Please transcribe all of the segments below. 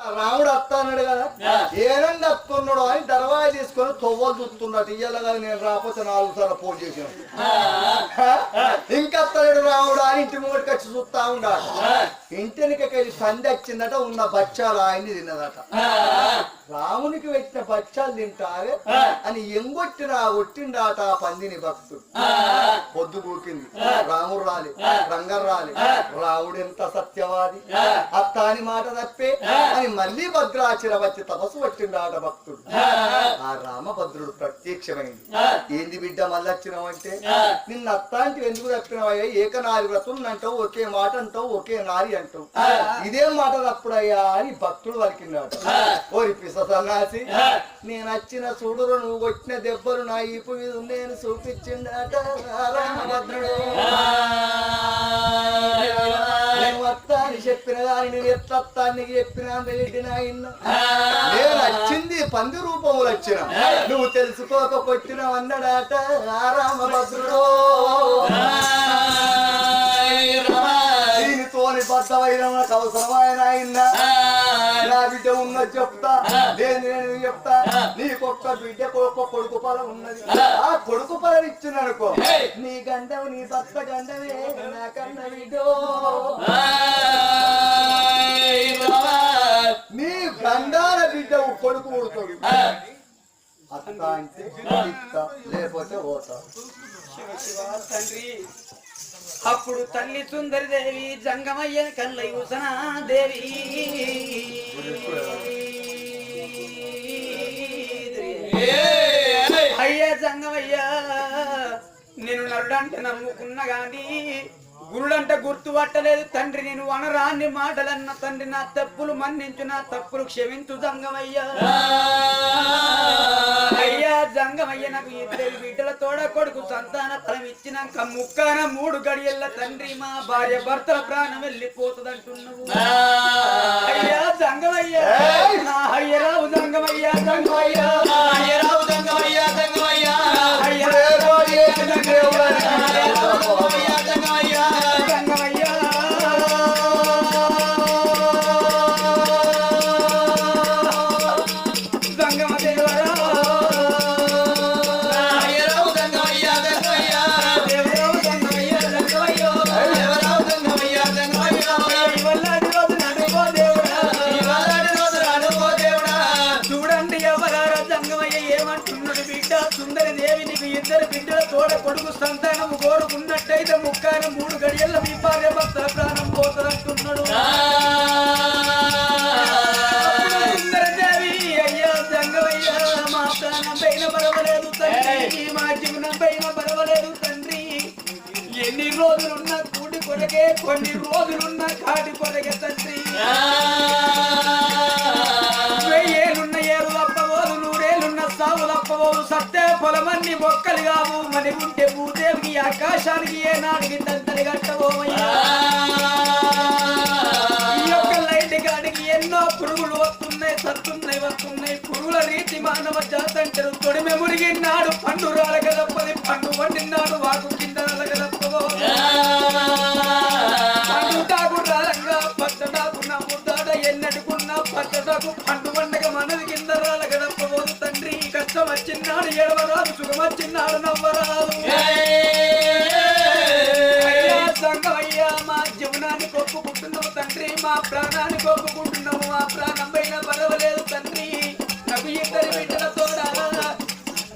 రాముడు అత్త అన్నాడు కదా? ఏనండి అత్తున్నాడు అని దర్వాయి తీసుకొని తొవ్వలు చూస్తున్నాడు ఇయ్యాల నేను రాకపోతే నాలుగు సార్లు ఫోన్ చేసాను ఇంకా అత్తలేడు రాముడు అని ఇంటి ముంగడికి వచ్చి చూస్తా ఉన్నాడు ఇంటికి సంధి వచ్చిందట ఉన్న బచ్చాలు ఆయన్ని తిన్నదట. రామునికి పెట్టిన బచ్చాలు తింటావే? అని ఎంగొట్టిన ఒట్టిండాట ఆ పందిని భక్తుడు. పొద్దు కూకింది. రాముడు రాలి. రంగం రాలి. రాముడు ఎంత సత్యవాది? అత్త అని మాట తప్పే? అని మళ్ళీ భద్రాచల వచ్చి తపస్సు పట్టిండాట భక్తుడు. ఆ రామభద్రుడు ప్రత్యక్షమైంది. ఏంది బిడ్డ మళ్ళీ వచ్చినావంటే నిన్న అత్తాంటి ఎందుకు తప్పినవయ్యా? ఏకనారి వ్రతం అంటావు ఒకే మాట అంటావు ఒకే నారి అంటావు. ఇదేం మాట తప్పుడయ్యా అని భక్తుడు వలికిన్నాడు ఓరి పిస సన్నాసి నేను వచ్చిన చూడురు నువ్వు కొట్టిన దెబ్బలు నా ఈపు మీద నేను చూపించిండట. రామభద్రుడు. చెప్పిన దాని నేను ఎత్తత్తా నీకు చెప్పిన నాయన నేను వచ్చింది పంది రూపములు వచ్చిన. నువ్వు తెలుసుకోక కొట్టిన అన్నాడట ఆ రామభద్రుడు. దీనితోని బద్దమైన నాకు అవసరమైన ఆయన నా బిడ్డ ఉన్నది చెప్తా. లేదు నేను చెప్తా. నీకొక్క బిడ్డ ఒక్క కొడుకు పొలం ఉన్నది. ఆ. కొడుకు పొలం ఇచ్చిన అనుకో. నీ గండవు నీ భర్త గండవే నా కన్న బిడ్డో. కొడుకు ఉడుతాడు అత్త అంటే ఇత్త, లేకపోతే ఓతా. తండ్రి. అప్పుడు తల్లి సుందరి దేవి జంగమయ్య కళ్ళ యూసనా దేవి అయ్యా జంగమయ్య నేను నరుడంటే నమ్ముకున్న గాని గురుడంటే గుర్తు పట్టలేదు. తండ్రి నేను వనరాన్ని మాటలన్న తండ్రి నా తప్పులు మన్నించు నా తప్పులు క్షమించు జంగమయ్యా. అయ్యా జంగమయ్య నాకు ఇద్దరు బిడ్డల తోడ కొడుకు సంతాన ఫలం ఇచ్చినాక ముక్కాన మూడు గడియల్ల తండ్రి మా భార్య భర్తల ప్రాణం వెళ్ళిపోతుందంటున్నావు. అయ్యా జంగమయ్య. నా అయ్యరావు జంగమయ్య జంగమయ్య. సుందరి బిడ్డ సుందరి దేవి నీకు ఇద్దరు బిడ్డల తోడ కొడుకు సాగు సత్తే పొలమన్ని మొక్కలు కావు. మరి ఉంటే భూదేవికి ఆకాశానికి ఏ నాడికి తంతని కట్టబోమయ్యా. ఈ యొక్క లైట్ గాడికి ఎన్నో పురుగులు వస్తున్నాయి సత్తున్నాయి వస్తున్నాయి. పురుగుల రీతి మానవ జాతంటారు తొడిమె మురిగినాడు పండు రాలగదప్పది పండు వండినాడు వాకు కింద రాలగదప్పవో పండుటాకు రాలంగా పచ్చడాకు నా ముద్దాడ ఎన్నడుకున్న పచ్చడాకు పండు ఏడవరాదు సుఖం వచ్చినాడు నవ్వరాదు. అయ్యా సంగమయ్యా మా జీవనాన్ని కొప్పుకుంటున్నావు తండ్రి మా ప్రాణాన్ని కొప్పుకుంటున్నావు మా ప్రాణం పైన పడవలేదు తండ్రి. నాకు ఇద్దరి బిడ్డల తోడా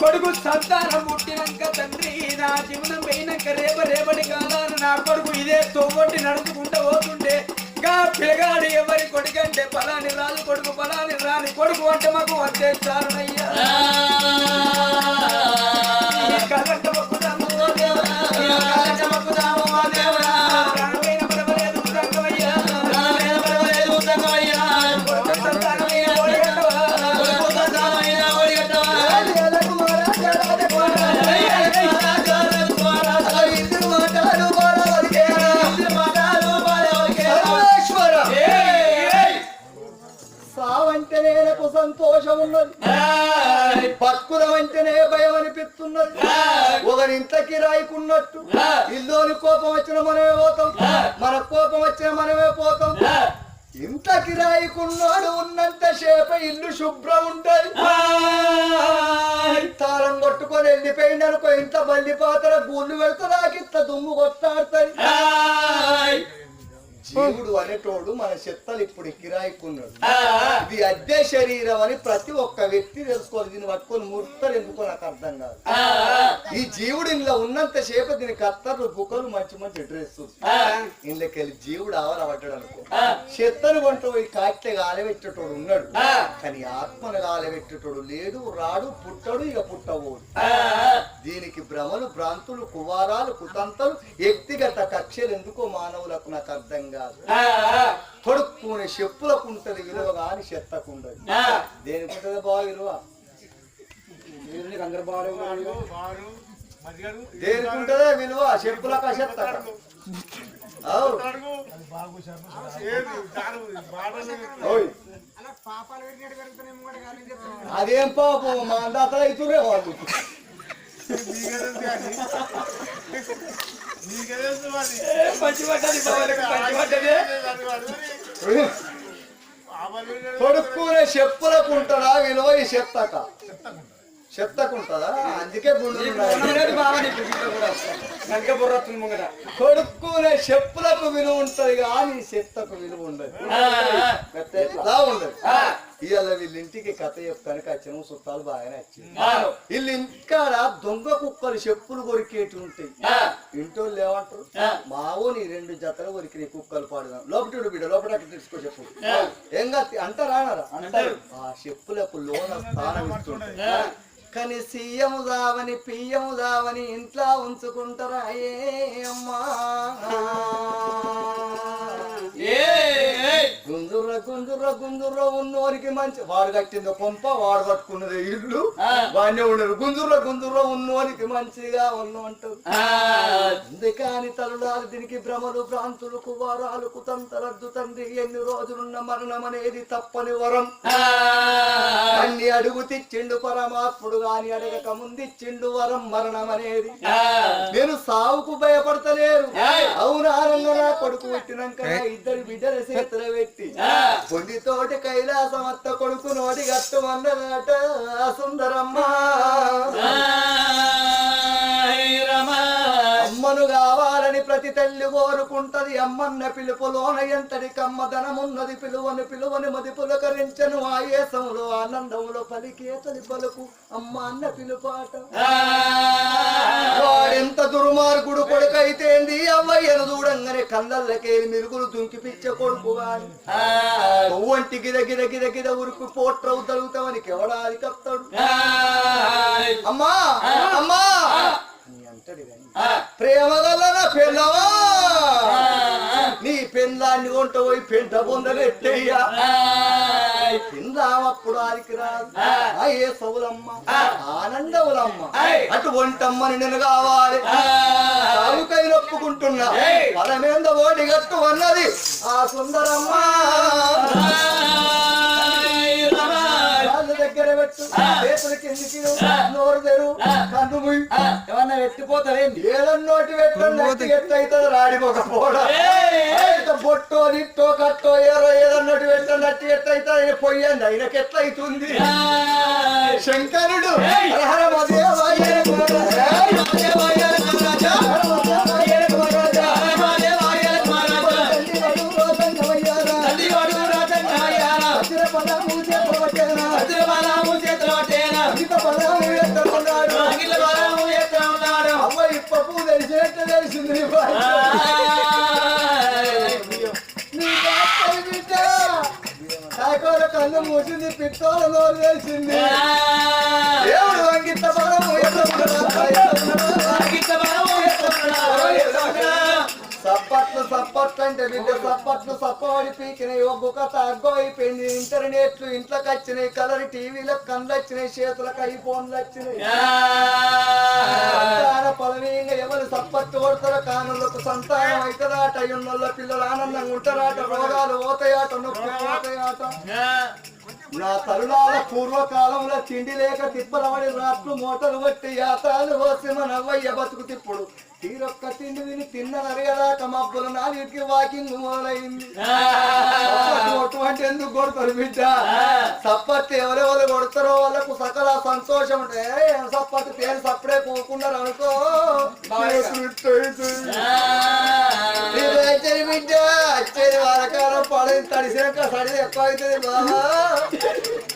కొడుకు సంతానం పుట్టినాక తండ్రి నా జీవనం పోయినాక రేప రేపటి కాలాన నా కొడుకు ఇదే తోగొట్టి నడుచుకుంటూ పోతుంటే గా పిల్లగాడు ఎవరి కొడుకంటే పలాని రాదు కొడుకు పలాని రాని కొడుకు అంటే మాకు వచ్చేస్తారునయ్యా ఈ సంతోషం ఉన్నది బతుకుల వెంటనే భయం అనిపిస్తున్నది. ఒకరింట్లకి రాయికున్నట్టు. ఇల్లోని కోపం వచ్చిన మనమే పోతాం. మన కోపం వచ్చిన మనమే పోతాం. ఇంత కిరాయికున్నాడు ఉన్నంత సేపు ఇల్లు శుభ్రం ఉంటది. తాళం కొట్టుకొని వెళ్ళిపోయింది అనుకో ఇంత బల్లి పాత్ర గూళ్ళు వెళ్తా ఇంత దుమ్ము కొట్టాడుతుంది. జీవుడు అనేటోడు మన చెత్తలు ఇప్పుడు కిరాయికున్నాడు. ఇది అద్దె శరీరం అని ప్రతి ఒక్క వ్యక్తి తెలుసుకోవాలి. దీన్ని పట్టుకొని ముర్తలు ఎందుకో నాకు అర్థం కాదు. ఈ జీవుడు ఇంట్లో ఉన్నంత సేపు దీని కత్తర్లు బుక్కలు మంచి మంచి డ్రెస్ ఇంట్లోకి వెళ్ళి జీవుడు ఆవరబడ్డాడు అనుకో. చెత్తను కొంట పోయి కాట్లే గాలబెట్టేటోడు ఉన్నాడు. కానీ ఆత్మను గాలబెట్టేటోడు లేడు రాడు పుట్టడు ఇక పుట్టబోడు. దీనికి భ్రమలు భ్రాంతులు కువారాలు కుతంతలు వ్యక్తిగత కక్షలు ఎందుకో మానవులకు నాకు అర్థం కాదు. కొడుక్కునే చెప్పులకు ఉంటది విలువ కానీ చెత్తకు ఉండదు దేనికి ఉంటది బాగా విలువ? దేనికి ఉంటదే విలువ? చెప్పులకు ఓయ్. అదేం పాపం? మా అందాతలు అవుతురే వాళ్ళు కొడుక్కునే చెప్పులకు ఉంటదా విలువ ఈ చెత్తక? చెత్తకు ఉంటదా అందుకే గుండు ఉన్నది బావ నీకు ఇంట్లో కూడా కనుక బుర్రత్తుంది ముంగట కొడుక్కునే చెప్పులకు విలువ ఉంటది కానీ చెత్తకు విలువ ఉండదు. ఉండదు. ఇవాళ వీళ్ళ ఇంటికి కథ చెప్తానికి వచ్చిన చుట్టాలు బాగానే వచ్చింది వీళ్ళ ఇంటికాడ దొంగ కుక్కలు చెప్పులు కొరికేటి ఉంటాయి. ఇంటోళ్ళు ఏమంటారు? మావో నీ రెండు జతలు కొరికి కుక్కలు పాడుదాం. లోపటి బిడ్డ లోపల తీసుకో చెప్పు. ఏం కాదు అంటారా అంటారు. ఆ చెప్పులకు లోన స్థానం ఇస్తుంటాయి కానీ సీఎం దావని పియ్యం దావని ఇంట్లో ఉంచుకుంటారా? ఏ అమ్మా. గుంజుర్ర గుంజుర్ర గుంజుర్ర ఉన్నోరికి మంచి వాడు కట్టింది కొంప వాడు కట్టుకున్నది ఇల్లు వాడినే ఉండరు గుంజుర్ర గుంజుర్ర ఉన్నోరికి మంచిగా ఉన్నంటారు అందుకని తలుడాలు దీనికి భ్రమలు భ్రాంతులు కువారాలు కుతంతరద్దు తండ్రి ఎన్ని రోజులున్న మరణం అనేది తప్పని వరం. అన్ని అడుగు తిచ్చిండు పరమాత్ముడు గాని అడగక ముందిచ్చిండు వరం మరణం అనేది నేను సావుకు భయపడతలేరు. అవునారంగా నా కొడుకు పెట్టినాక ఇద్దరు బిడ్డల చేతులు పెట్టి పొండితోటి కైలాసం అత్త కొడుకు నోటి గట్టు అన్నదట సుందరమ్మ. అమ్మను కావాలని ప్రతి తల్లి కోరుకుంటది. అమ్మన్న పిలుపులోన ఎంతటి కమ్మదనమున్నది పిలువని పిలువని మది పులకరించను ఆయేసములో ఆనందములో పలికేతది పలుకు. అమ్మ అన్న పిలుపాట. వాడెంత దుర్మార్గుడు కొడుకైతేంది? అవ్వయ్యను చూడంగానే కళ్ళల్లకేలి మిరుగులు దుంకి పిచ్చ కొడుకు వాడు. ఒంటి గిద గిద గిద గిద ఉరుకు పోట్రవు తరుగుతామని కెవడానికి కప్తాడు అమ్మా! అమ్మా! ప్రేమ గల నా పిల్లవా? నీ పెళ్ళాన్ని కొంట పోయి పెంట పొందలెట్టయ్యా తిందామప్పుడు ఆరికి రాదు ఆ. ఏ సవులమ్మ ఆనందవులమ్మ. అటు వంటమ్మని నేను కావాలి. సాగుకై నొప్పుకుంటున్నా. పరమేంద ఓడి గట్టు అన్నది ఆ సుందరమ్మ. పెట్టు చేతులు కిందికి నోరు తెరు. కన్ను ముయ్. ఏమన్నా ఎత్తిపోతావేంటి ఏదన్నోటి పెట్టండి ఎట్లయితుంది రాడిపోకపోవడం. బొట్టో నిట్టో కట్టో ఏరో ఏదన్నోటి పెట్టండి అట్టి ఎట్లయితుంది పొయ్యండి ఆయనకి ఎట్లయితుంది శంకరుడు. హర మదేవాయ కన్ను మూసింది పిత్తోల నోరు తెలిసింది దేవుడు అంకిత బలము సప్పట్లు సప్పట్లు అంటే బిడ్డ సప్పట్లు సప్పబడి పీకినాయి ఒక్కొక్క తగ్గో అయిపోయింది ఇంటర్నెట్లు ఇంట్లోకి వచ్చినాయి కలర్ టీవీలకు కళ్ళు వచ్చినాయి చేతులకు ఐఫోన్లు వచ్చినాయి పలనీయంగా ఎవరు సప్పట్టు కొడతారో కానులకు సంతానం అవుతుందాట అయ్యున్నోళ్ళ పిల్లలు ఆనందంగా ఉంటారాట రోగాలు పోతాయాట నొప్పి పోతాయాట. నా తరుణాల పూర్వకాలంలో తిండి లేక తిప్పలబడి రాట్లు మూటలు కొట్టి యాత్రాలు పోసి మన అవ్వయ్య బతుకు తిప్పుడు తీరొక్క తిండి విని తిన్న నరగదాక మబ్బులు నాలుగిటికి వాకింగ్ మొదలైంది సప్పట్టు అంటే ఎందుకు కొడతారు బిడ్డ సప్పట్టు ఎవరెవరు కొడతారో వాళ్ళకు సకల సంతోషం ఉంటే ఏం సప్పట్టు పేరు సప్పుడే పోకున్నారు అనుకో బిడ్డ వచ్చేది వారకాలం తడిసినాక సడి ఎక్కువ అవుతుంది బాబా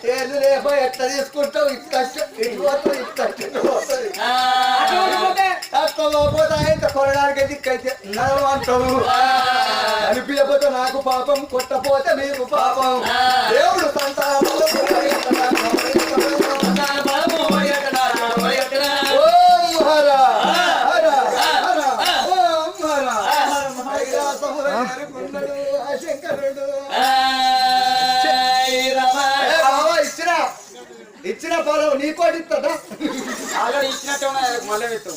తేలు లేపో ఎట్లా తీసుకుంటావు? ఇటు కష్టం. ఇటు పోతావు ఇటు కష్టం. పోతే ఆయన కొనడానికి దిక్కైతే నడవంటావు అనిపించకపోతే నాకు పాపం కొట్టపోతే మీకు పాపం. దేవుడు సంతానంలో ఇచ్చిన పొలం నీకోటి ఇస్తుందా ఆల్రెడీ ఇచ్చినట్టు మళ్ళీ పెట్టు.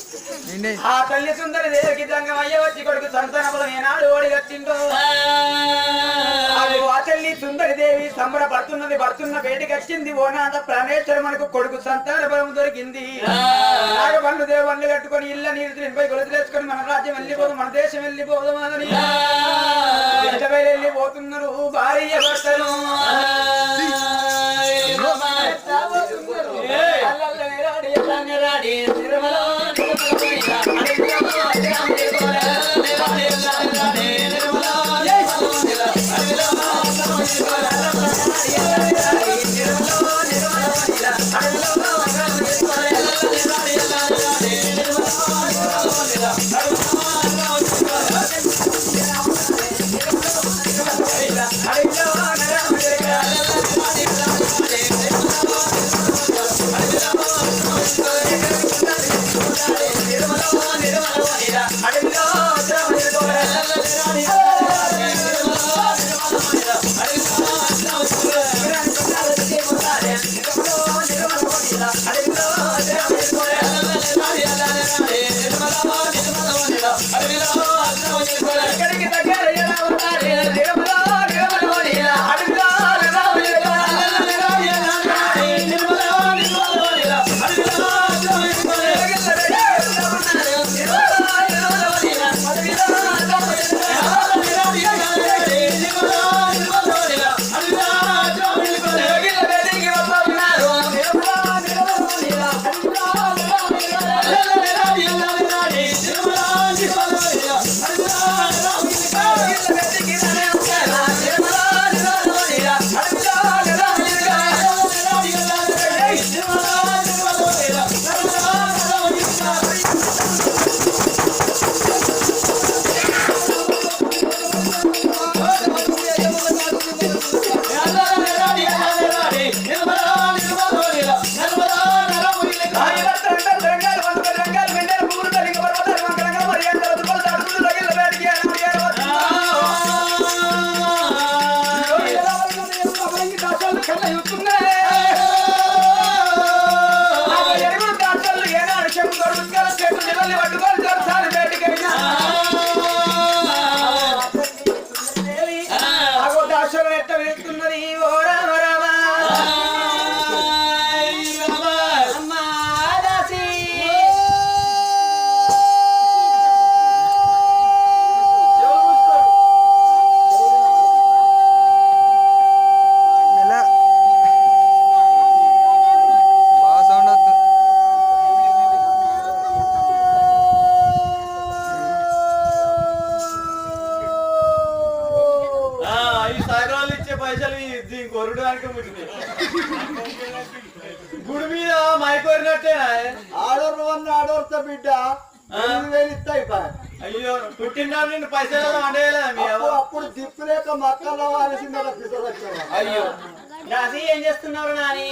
ఆ తల్లి సుందరి దేవికి అయ్య వచ్చి కొడుకు సంతానములు ఏనాడు ఓడి కట్టిండో ఆ తల్లి సుందరి దేవి సంబరపడుతున్నది పడుతున్న బయటికి వచ్చింది ఓనాథ ప్రాణేశ్వర మనకు కొడుకు సంతాన బలం దొరికింది. నాగబండ్లు దేవుళ్ళు కట్టుకొని ఇళ్ళ నీరు తినిపై కొలుసు తెచ్చుకొని మన రాజ్యం వెళ్ళిపోదు మన దేశం వెళ్ళిపోదు అని వెళ్ళిపోతున్నారు భార్య భర్తలు? ఆడోరుతో బిడ్డ. అయ్యో పుట్టినాడు నిన్ను పైసలు? అప్పుడు అప్పుడు దిప్పు లేక మక్కల్లో పిసరొచ్చేవాడు. అయ్యో రాసి ఏం చేస్తున్నారు నాని?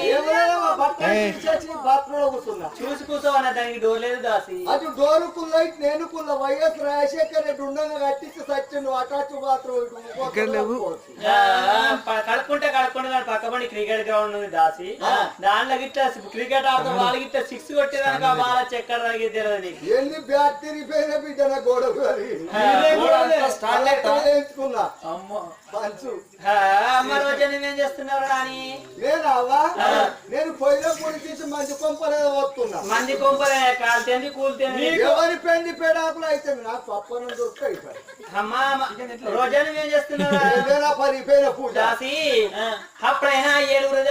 చూసి కూర్చోవన్న దానికి డోర్ లేదు దాసి. అటు డోరు కుల్ల నేను కుల్ల. వైఎస్ రాజశేఖర్ రెడ్డి ఉండగా కట్టించి సచ్చిండు అటాచ్ బాత్రూమ్ కడుక్కుంటే కడుక్కుంటే దాని పక్క పడి క్రికెట్ గ్రౌండ్ ఉంది దాసి. దాంట్లో గిట్ట క్రికెట్ ఆడుతూ వాళ్ళు గిట్ట సిక్స్ కొట్టేదానికి ఆ బాల చక్కెర తగ్గి తెలియదు నీకు. ఎన్ని బ్యాట్ తిరిగిపోయిన బిడ్డ నా అది. ఊరంతా స్టార్ట్ అమ్మో. పంచు. వచ్చి నువ్వేం నేనావా నేను పొయ్యిలో పొడి తీసి మంచి కొంపలేదు వస్తున్నా మంది కొంపలే కాల్తేంది కూల్తేంది ఎవరి పెండి పేడాకులు అయితే నాకు పప్పనం దొరుకుతాయి అమ్మా రోజా నువ్వేం చేస్తున్నావు? ఏదైనా పడిపోయిన పూట దాసి అప్పుడైనా ఏడుగురు